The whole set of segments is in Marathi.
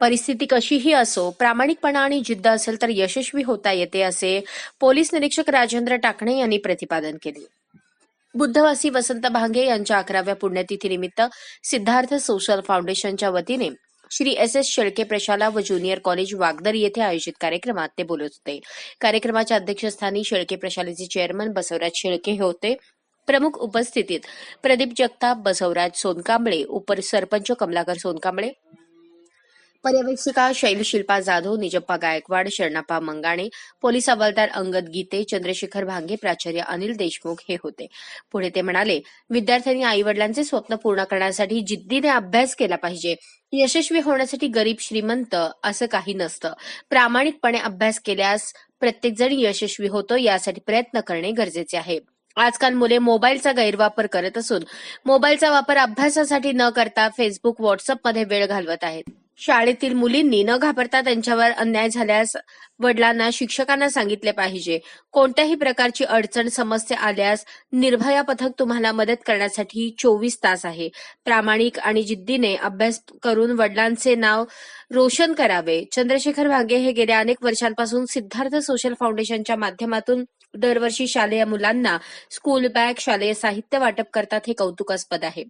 परिस्थिती कशीही असो प्रामाणिकपणा आणि जिद्द असेल तर यशस्वी होता येते असे पोलीस निरीक्षक राजेंद्र टाकणे यांनी प्रतिपादन केले. बुद्धवासी वसंत भांगे यांच्या अकराव्या पुण्यतिथीनिमित्त सिद्धार्थ सोशल फाउंडेशनच्या वतीने श्री एस एस शेळके प्रशाला व ज्युनियर कॉलेज वागदर येथे आयोजित कार्यक्रमात ते बोलत होते. कार्यक्रमाच्या अध्यक्षस्थानी शेळके प्रशालेचे चेअरमन बसवराज शेळके हे होते. प्रमुख उपस्थितीत प्रदीप जगताप बसवराज सोनकांबळे उपसरपंच कमलाकर सोनकांबळे पर्यवेक्षिका शैल शिल्पा जाधव निजप्पा गायकवाड शरणप्पा मंगाणे पोलीस हवालदार अंगद गीते चंद्रशेखर भांगे प्राचार्य अनिल देशमुख हे होते. पुढे ते म्हणाले विद्यार्थ्यांनी आई वडिलांचे स्वप्न पूर्ण करण्यासाठी जिद्दीने अभ्यास केला पाहिजे. यशस्वी होण्यासाठी गरीब श्रीमंत असं काही नसतं. प्रामाणिकपणे अभ्यास केल्यास प्रत्येकजण यशस्वी होतो यासाठी प्रयत्न करणे गरजेचे आहे. आजकाल मुले मोबाईलचा गैरवापर करत असून मोबाईलचा वापर अभ्यासासाठी न करता फेसबुक व्हॉट्सअपमध्ये वेळ घालवत आहेत. शाळेतील मुलींनी न घाबरता त्यांच्यावर अन्याय झाल्यास वडिलांना शिक्षकांना सांगितले पाहिजे. कोणत्याही प्रकारची अडचण समस्या आल्यास निर्भया पथक तुम्हाला मदत करण्यासाठी चोवीस तास आहे. प्रामाणिक आणि जिद्दीने अभ्यास करून वडिलांचे नाव रोशन करावे. चंद्रशेखर भांगे हे गेल्या अनेक वर्षांपासून सिद्धार्थ सोशल फाउंडेशनच्या माध्यमातून दरवर्षी शालेय मुलांना स्कूल बॅग शालेय साहित्य वाटप करतात हे कौतुकास्पद आहे.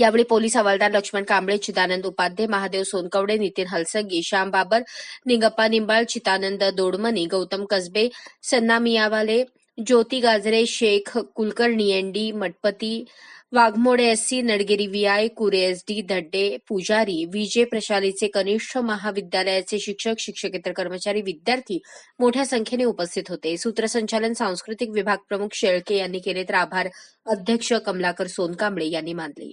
यावेळी पोलीस हवालदार Laxman Kamble Chidanand Upadhye Mahadev Sonkawade Nitin Halsangi Shyam Babar Ningappa Nimbal Chitanand Dodmani Gautam Kasbe Sanna Miyawale Jyoti Gajare Shaikh Kulkarni ND Mathpati Waghmode SC Nadgiri VI Kure SD Dhadde Pujari Vijay प्रशालीचे कनिष्ठ महाविद्यालयाचे शिक्षक शिक्षकेतर कर्मचारी विद्यार्थी मोठ्या संख्येने उपस्थित होते. सूत्रसंचालन सांस्कृतिक विभाग प्रमुख शेळके यांनी केले तर आभार. अध्यक्ष कमलाकर सोनकांबळे यांनी मानले.